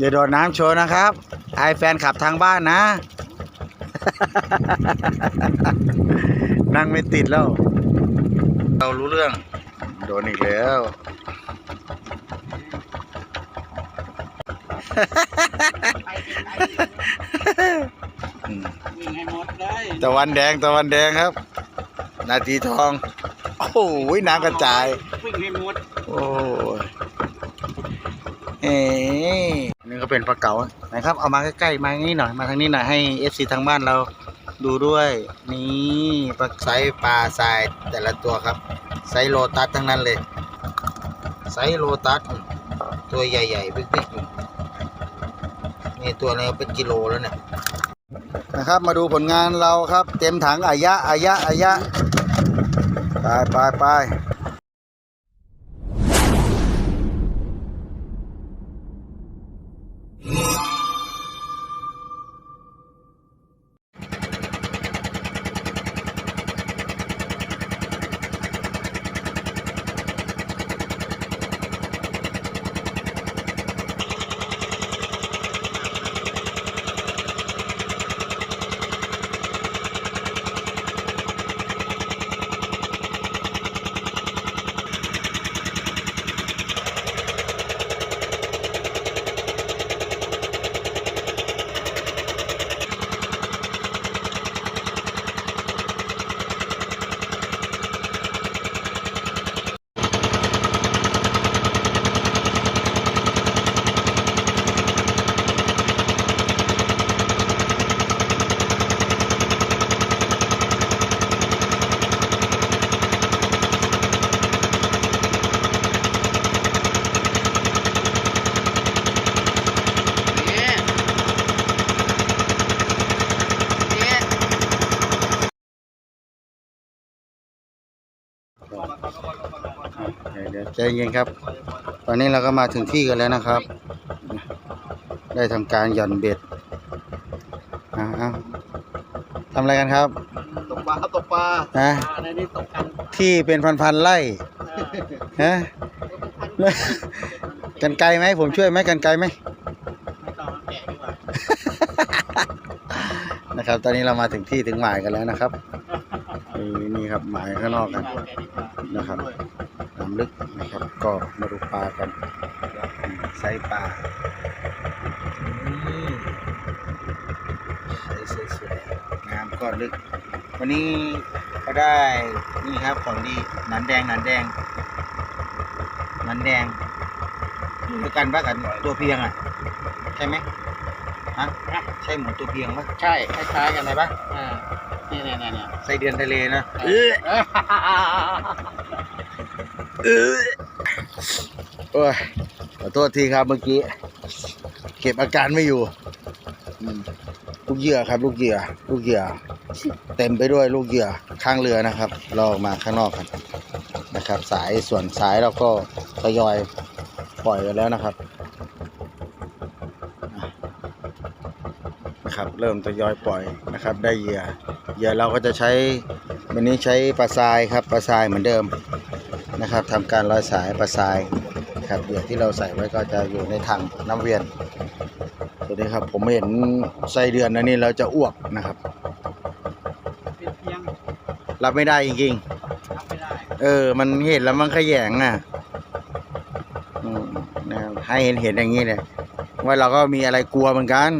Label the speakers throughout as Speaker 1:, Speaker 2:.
Speaker 1: อย่าโดดน้ำโชว์นะครับอายแฟนขับทางบ้านนะ นั่งไม่ติดแล้ว เรารู้เรื่อง โดนอีกแล้วอืม
Speaker 2: วิ่งให้หมดเลย
Speaker 1: ตะวันแดงตะวันแดงครับ นาทีทอง โอ้โหน้ำกระจาย
Speaker 2: วิ่งให้หมด
Speaker 1: โอ้ยเอ๊ะนี่ ก็เป็นปลาเก๋านะครับ เอามาใกล้ๆมางี้หน่อยมาทางนี้หน่อยให้เอฟซีทางบ้านเราดูด้วย นี่ปลาไซส์ปลาทรายแต่ละตัวครับไซส์โลตัสทั้งนั้นเลยไซส์โลตัสตัวใหญ่ๆบิ๊กๆอยู่นี่ตัวนี้เป็นกิโลแล้วเนี่ยนะครับมาดูผลงานเราครับ เต็มถังอายะอายะอายะไปไปไป ใจเย็นครับ ตอนนี้เราก็มาถึงที่กันแล้วนะครับ ได้ทำการหย่อนเบ็ดอ่าเอาทำอะไรกันครับ
Speaker 2: ตกปลาครับตกปลา
Speaker 1: นะ
Speaker 2: ปลาในนี้ตกกัน
Speaker 1: ที่เป็นพันๆไร่ฮะกันไกลไหมผมช่วยไหมกันไกลไหม
Speaker 2: ไม่ต้องแกะดีกว่า
Speaker 1: นะครับ ตอนนี้เรามาถึงที่ถึงหมายกันแล้วนะครับเออนี่ครับหมายข้างนอกกัน
Speaker 2: แกะดีกว่า
Speaker 1: นะครับน้ำ ลึกนะครับ ก็มาดูปลากันอืมไซส์ปลาอืมไซส์สวยๆน้ำก็ลึก วันนี้ก็ได้นี่ครับของดีหนันแดงหนันแดงหนันแดงเดียวกันปะกันตัวเพียงอะ ใช่ไหมฮะใช่หมูตัวเพียงปะ
Speaker 2: ใช่คล้ายๆกันเลยปะอ่านี่เนี่ยเนี่ยเนี่ย
Speaker 1: ไส้เดือนทะเลนะ
Speaker 2: เออ
Speaker 1: เออ โอ้ยขอโทษทีครับเมื่อกี้ เก็บอาการไม่อยู่ ลูกเหยื่อครับ ลูกเหยื่อ ลูกเหยื่อ เต็มไปด้วยลูกเหยื่อข้างเรือนะครับเราออกมาข้างนอกกันนะครับ สายส่วนสายเราก็ทยอยปล่อยกันแล้วนะครับนะครับ เริ่มทยอยปล่อยนะครับ ได้เหยื่อเหยื่อเราก็จะใช้วันนี้ใช้ปลาทรายครับปลาทรายเหมือนเดิม นะครับทำการร้อยสายปลาทรายครับเหยื่อที่เราใส่ไว้ก็จะอยู่ในถังน้ำเวียนตัวนี้ครับ ผมเห็นไส้เดือนอันนี้เราจะอ้วกนะครับ
Speaker 2: เป็นเพียง
Speaker 1: รับไม่ได้จริง
Speaker 2: รับไม่ได้
Speaker 1: ๆเออ มันเห็นแล้วมันขยงอะอืมนะครับให้เห็นเห็นอย่างนี้เลยว่าเราก็มีอะไรกลัวเหมือนกัน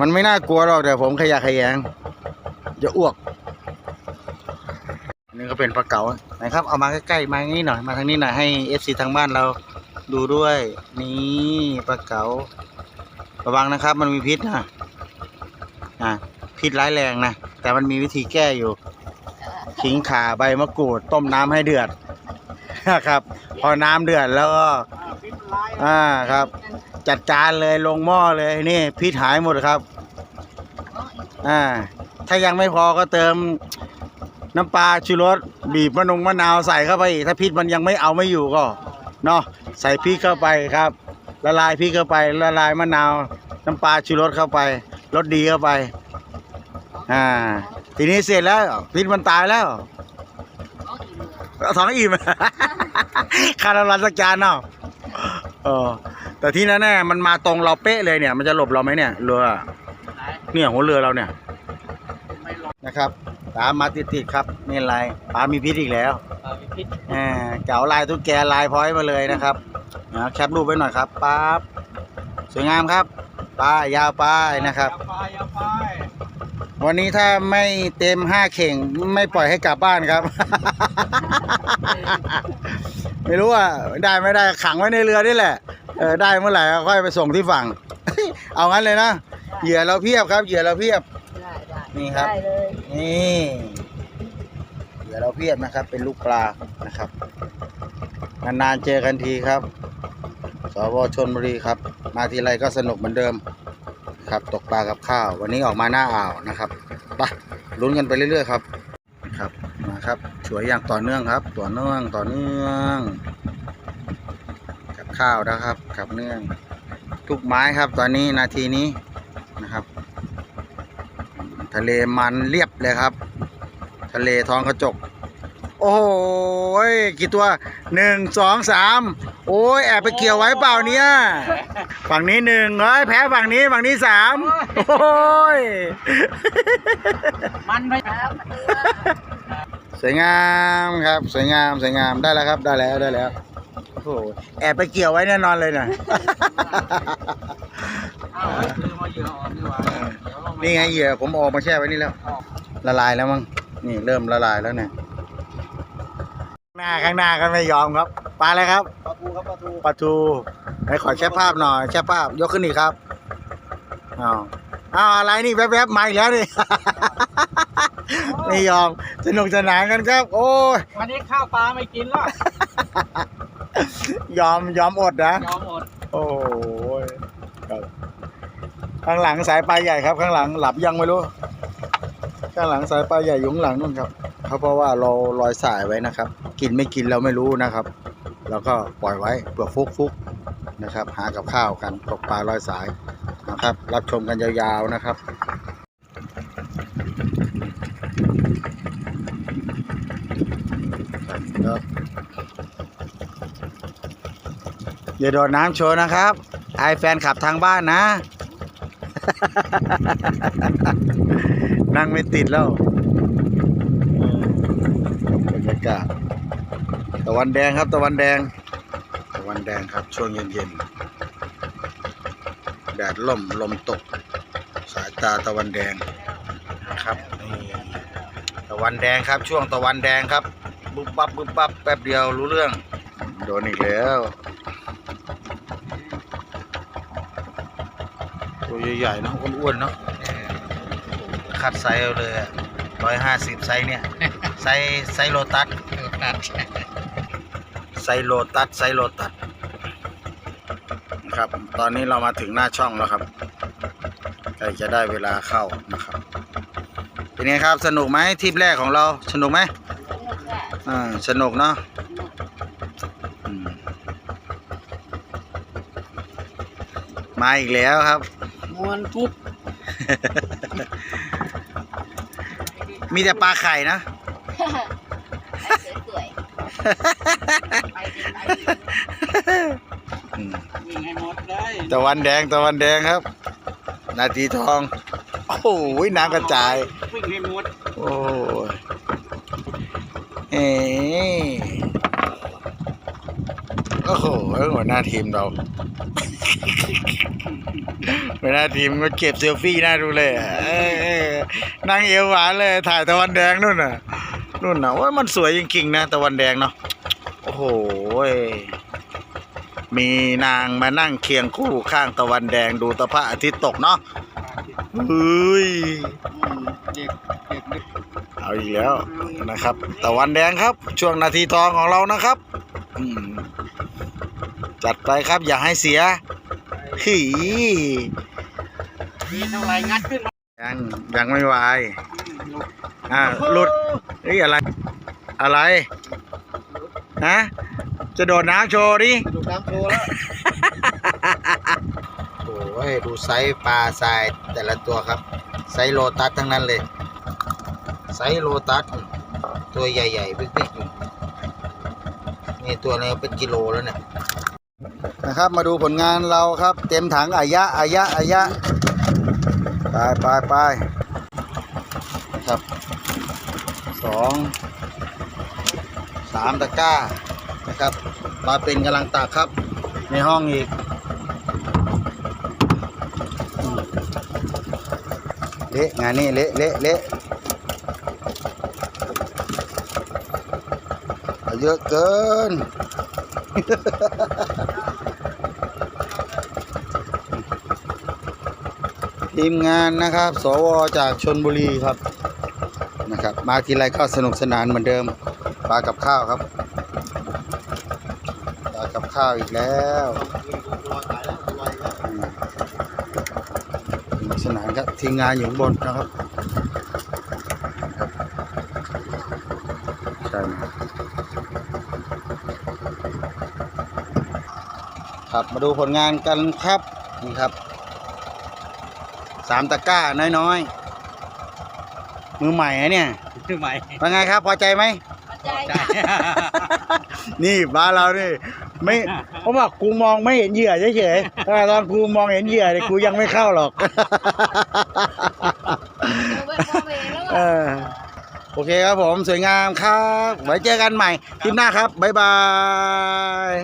Speaker 1: มันไม่น่ากลัวหรอกแต่ผมขยะแขยงจะอ้วกนี่ก็เป็นปลาเก๋า นะครับ เอามาใกล้ๆมางนี้หน่อย มาทางนี้หน่อยให้เอฟซีทางบ้านเราดูด้วยนี่ปลาเก๋าระวังนะครับ มันมีพิษนะอะพิษร้ายแรงนะแต่มันมีวิธีแก้อยู่ขิงขาใบมะกรูด ต้มน้ำให้เดือดนะครับ พอน้ำเดือดแล้วก็
Speaker 2: อ่าพิษร้าย
Speaker 1: อ่าครับ จัดจานเลยลงหม้อเลยนี่พิษหายหมดครับ อ่า ถ้ายังไม่พอก็เติมน้ำปลาชูรสบีบมะนงมะนาวใส่เข้าไปอีกถ้าพิษมันยังไม่เอาไม่อยู่ก็เนาะใส่พริกเข้าไปครับ ละลายพริกเข้าไปละลายมะนาว น้ำปลาชูรสเข้าไปรสดีเข้าไปอ่าทีนี้เสร็จแล้วพิษมันตายแล้วท้องอิ่มคาราลันสักจานเนาะเออแต่ที่นั้นแน่มันมาตรงเราเป๊ะเลยเนี่ย มันจะหลบเราไหมเนี่ยเรือเนี่ยหัวเรือเราเนี่ย นะครับ ตามมาติดๆครับนี่อะไรปลามีพิษอีกแล้ว
Speaker 2: เออมีพิษ
Speaker 1: แหมเก๋าลายตุ๊กแกลายพร้อยมาเลยนะครับนะแคปรูปไว้หน่อยครับปั๊บสวยงามครับป้ายยาวป้ายนะครับ
Speaker 2: อย่าไปอย่าไป
Speaker 1: วันนี้ถ้าไม่เต็มห้าเข่งไม่ปล่อยให้กลับบ้านครับ ไม่รู้ว่าได้ไม่ได้ขังไว้ในเรือนี่แหละเออได้เมื่อไหร่ก็ค่อยไปส่งที่ฝั่ง เอางั้นเลยนะเหยื่อเราเพียบครับเหยื่อเราเพียบ
Speaker 3: ได้ได้
Speaker 1: นี่ครับ
Speaker 3: ได้เลย
Speaker 1: นี่เหยื่อเราเพียบนะครับ เป็นลูกปลานะครับ นานๆเจอกันทีครับสวชนบุรีครับ มาทีไรก็สนุกเหมือนเดิมครับ ตกปลากับข้าว วันนี้ออกมาหน้าอ่าวนะครับไปลุ้นกันไปเรื่อยๆครับครับมาครับสวยอย่างต่อเนื่องครับ ต่อเนื่องต่อเนื่องกับข้าวนะครับกับเนื่อง ทุกไม้ครับตอนนี้นาทีนี้นะครับ ทะเลมันเรียบ เลยครับ ทะเลท้องกระจก โอ้โหยกี่ตัวหนึ่งสองสามโอ้ยแอบไปเกี่ยวไว้เปล่าเนี่ยฝั่งนี้หนึ่งเฮ้ยแพ้ฝั่งนี้ฝั่งนี้สามโอ้ย
Speaker 2: มันไม่
Speaker 3: ครับ
Speaker 1: สวยงามครับสวยงามสวยงามได้แล้วครับได้แล้วได้แล้วโอ้โหแอบไปเกี่ยวไว้แน่นอนเลยนะ
Speaker 2: เอาไว้คือมาเหยื่ออ่อนดีกว่าเดี๋ยวลงมา
Speaker 1: นี่ไงเหยื่อผมออกมาแช่ไว้นี่แล้ว
Speaker 2: ออก
Speaker 1: ละลายแล้วมั้งนี่เริ่มละลายแล้วเนี่ยหน้าข้างหน้าก็ไม่ยอมครับปลาอะไรครับ
Speaker 2: ปลาทูครับปลาทู
Speaker 1: ปลาทูไหนขอแชปภาพหน่อยแชปภาพยกขึ้นอีกครับอ้าวอ้าวอะไรนี่แวบๆมาอีกแล้วนี่ ไม่ยอมสนุกสนานกันครับ โอ้ย
Speaker 2: วันนี้ข้าวปลาไม่กินแล้ว
Speaker 1: ยอมยอมอดนะ
Speaker 2: ยอมอด
Speaker 1: โอ้ยครับข้างหลังสายปลาใหญ่ครับ ข้างหลังหลับยังไม่รู้ ข้างหลังสายปลาใหญ่อยู่ข้างหลังนู่นครับเขาเพราะว่าเราลอยสายไว้นะครับ กินไม่กินเราไม่รู้นะครับ แล้วก็ปล่อยไว้เพื่อฟุกฟุกๆนะครับ หากับข้าวกันตกปลาลอยสายนะครับ รับชมกันยาวๆนะครับอย่าโดดน้ำโชว์นะครับ ไอแฟนขับทางบ้านนะ นั่งไม่ติดแล้วเออบรรยากาศตะวันแดงครับตะวันแดง ตะวันแดงครับ ช่วงเย็นๆแดดล่มลมตก สายตาตะวันแดงนะครับนี่ตะวันแดงครับ ช่วงตะวันแดงครับบุบบับบุบบับแป๊บเดียวรู้เรื่อง โดนอีกแล้วตัวใหญ่ๆเนอะอ้วนๆเนาะ คัดไซส์เอาเลยร้อยห้าสิบไซส์เนี่ย ไซส์ไซส์โลตัส
Speaker 2: ตัด
Speaker 1: ไซโลตัสไซโลตัสนะครับ ตอนนี้เรามาถึงหน้าช่องแล้วครับใกล้จะได้เวลาเข้านะครับ เป็นไงครับสนุกไหมทริปแรกของเราสนุกไหม
Speaker 3: สนุกอะ
Speaker 1: อ่าสนุกเนาะอืมมาอีกแล้วครับ
Speaker 2: มวนทุบ
Speaker 1: มีแต่ปลาไข่นะ
Speaker 3: สวยๆไปดิไปดิ
Speaker 1: อืม
Speaker 2: วิ่งให้หมดเลย
Speaker 1: ตะวันแดงตะวันแดงครับ นาทีทอง โอ้โหน้ำกระจาย
Speaker 2: วิ่งให้หมด
Speaker 1: โอ้ยเอ๊ะโอ้โหหัวหน้าทีมเรา หัวหน้าทีมก็เก็บเซลฟี่หน้าดูเลยนั่งเอวหวานเลยถ่ายตะวันแดงนู่นน่ะนู่นน่ะว่ามันสวยจริงๆนะตะวันแดงเนาะโอ้โหมีนางมานั่งเคียงคู่ข้างตะวันแดงดูตะพระอาทิตย์ตกเนาะเฮ้ย
Speaker 2: เอา
Speaker 1: อีกแล้วนะครับ ตะวันแดงครับ ช่วงนาทีทองของเรานะครับจัดไปครับอย่าให้เสีย หี
Speaker 2: มีเท่าไหรงัดขึ้นมา
Speaker 1: ยังยังไม่วายอ่าหลุดเฮ้ยอะไร อะไรฮะจะโดดน้ำโชว์ดิ
Speaker 2: ดูน้ำโชว์แล้ว
Speaker 1: โอ้ยดูไซส์ปลาทรายแต่ละตัวครับ ไซส์โลตัสทั้งนั้นเลย ไซส์โลตัส ตัวใหญ่ๆ บิ๊กๆอยู่นี่ตัวนี้เป็นกิโลแล้วเนี่ยอ นะครับ มาดูผลงานเราครับ เต็มถังอายะอายะอายะไปไปไปครับสองสามตะกร้านะครับมาเป็นกำลังตักครับ ในห้องอีก เละงานนี้เละเละเละเยอะเกิน ทีมงานนะครับ สวจากชนบุรีครับนะครับ มาทีไรก็สนุกสนานเหมือนเดิมปลากับข้าวครับปลากับข้าวอีกแล้วสนุกสนานครับทีมงานอยู่บนนะครับใช่ครับมาดูผลงานกันครับนี่ครับ สามตะกร้าน้อยๆ มือใหม่นะเนี่ย
Speaker 2: ขึ้นใหม่
Speaker 1: เป็นไงครับ พอใจไหม
Speaker 3: ใจ
Speaker 2: ใจ
Speaker 1: นี่บ้านเรานี่ไม่เพราะว่ากูมองไม่เห็นเหยื่อเฉยๆแต่ตอนกูมองเห็นเหยื่อเนี่ยกูยังไม่เข้าหรอก
Speaker 3: เอาไว้มองเองแล้ว
Speaker 1: เอ
Speaker 3: อะ
Speaker 1: อโอเคครับผมสวยงามครับ ไว้เจอกันใหม่คลิปหน้าครับ บ๊ายบาย